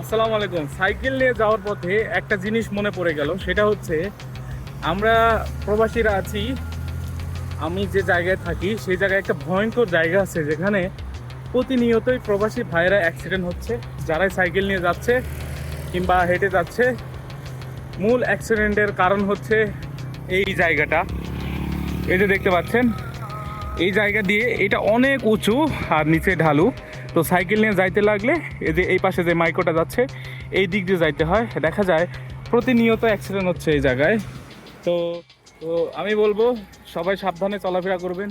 আসসালামু আলাইকুম। সাইকেল নিয়ে যাওয়ার পথে একটা জিনিস মনে পড়ে গেল, সেটা হচ্ছে আমরা প্রবাসীরা আছি, আমি যে জায়গায় থাকি সেই জায়গায় একটা ভয়ঙ্কর জায়গা আছে যেখানে প্রতিনিয়তই প্রবাসী ভাইয়েরা অ্যাক্সিডেন্ট হচ্ছে, যারাই সাইকেল নিয়ে যাচ্ছে কিংবা হেঁটে যাচ্ছে। মূল অ্যাক্সিডেন্টের কারণ হচ্ছে এই জায়গাটা। এই যে দেখতে পাচ্ছেন, এই জায়গা দিয়ে এটা অনেক উঁচু আর নিচে ঢালু। তো সাইকেল নিয়ে যাইতে লাগলে এই যে এই পাশে যে মাইকোটা যাচ্ছে, এই দিক দিয়ে যাইতে হয়। দেখা যায় প্রতিনিয়ত অ্যাক্সিডেন্ট হচ্ছে এই জায়গায়। তো তো আমি বলব, সবাই সাবধানে চলাফেরা করবেন।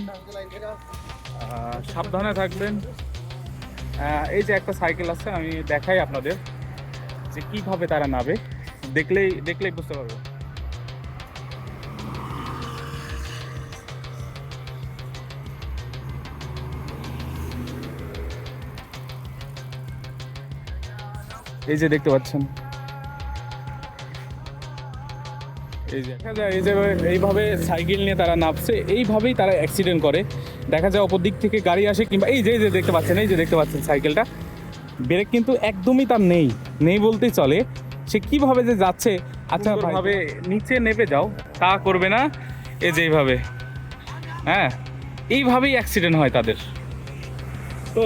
সাবধানে থাকবেন। এই যে একটা সাইকেল আছে, আমি দেখাই আপনাদের যে কীভাবে তারা নাবে দেখলেই দেখলেই বুঝতে পারব এই যে দেখতে পাচ্ছেন। এই যে দেখা যায় এই যে এইভাবে সাইকেল নিয়ে তারা নামছে, এইভাবেই তারা অ্যাক্সিডেন্ট করে। দেখা যায় অপর দিক থেকে গাড়ি আসে কিংবা এই যে যে দেখতে পাচ্ছেন, এই যে দেখতে পাচ্ছেন সাইকেলটা। ব্রেক কিন্তু একদমই তার নেই নেই বলতেই চলে। সে কীভাবে যে যাচ্ছে আচ্ছা ভাবে নিচে নেমে যাও, তা করবে না, এই যে এইভাবে। হ্যাঁ এইভাবেই অ্যাক্সিডেন্ট হয় তাদের। তো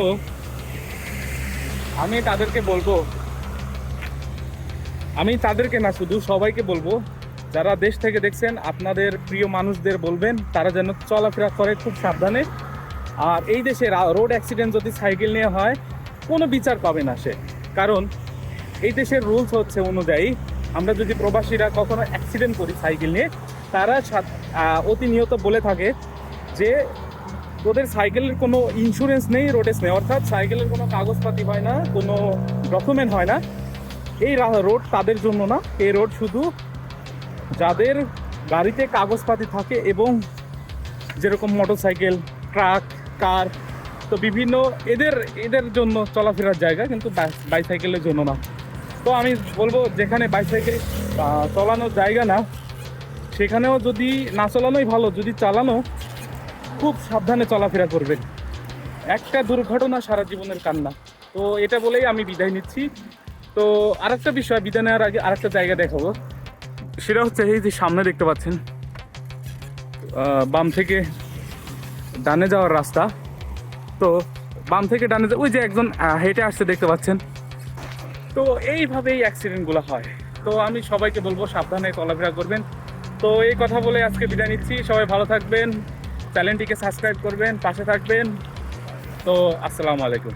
আমি তাদেরকে বলব আমি তাদেরকে না, শুধু সবাইকে বলব, যারা দেশ থেকে দেখছেন, আপনাদের প্রিয় মানুষদের বলবেন, তারা যেন চলাফেরা করে খুব সাবধানে। আর এই দেশে রোড অ্যাক্সিডেন্ট যদি সাইকেল নিয়ে হয়, কোনো বিচার পাবে না সে। কারণ, এই দেশের রুলস হচ্ছে অনুযায়ী, আমরা যদি প্রবাসীরা কখনো অ্যাক্সিডেন্ট করি সাইকেল নিয়ে, তারা অতিনিয়ত বলে থাকে যে, তোদের সাইকেলের কোনো ইন্স্যুরেন্স নেই রোডেস নেই। অর্থাৎ সাইকেলের কোনো কাগজপাতি হয় না, কোনো ডকুমেন্ট হয় না। এই রোড তাদের জন্য না। এই রোড শুধু যাদের গাড়িতে কাগজপাতি থাকে এবং যেরকম মোটরসাইকেল, ট্রাক, কার, তো বিভিন্ন এদের এদের জন্য চলাফেরার জায়গা, কিন্তু বাই- বাইসাইকেলের জন্য না। তো আমি বলব, যেখানে বাইসাইকেল চালানোর জায়গা না, সেখানেও যদি না চালানোই ভালো, যদি চালানো, খুব সাবধানে চলাফেরা করবেন। একটা দুর্ঘটনা সারা জীবনের কান্না। তো এটা বলেই আমি বিদায় নিচ্ছি। তো আরেকটা বিষয় বিদায় নেওয়ার আগে আরেকটা জায়গা দেখাবো। সেটা হচ্ছে এই যে সামনে দেখতে পাচ্ছেন বাম থেকে ডানে যাওয়ার রাস্তা। তো বাম থেকে ডানে ওই যে একজন হেঁটে আসছে দেখতে পাচ্ছেন। তো এইভাবেই অ্যাক্সিডেন্টগুলো হয়। তো আমি সবাইকে বলব সাবধানে চলাফেরা করবেন। তো এই কথা বলে আজকে বিদায় নিচ্ছি। সবাই ভালো থাকবেন। চ্যানেলটিকে সাবস্ক্রাইব করবেন, পাশে থাকবেন। তো আসসালামু আলাইকুম।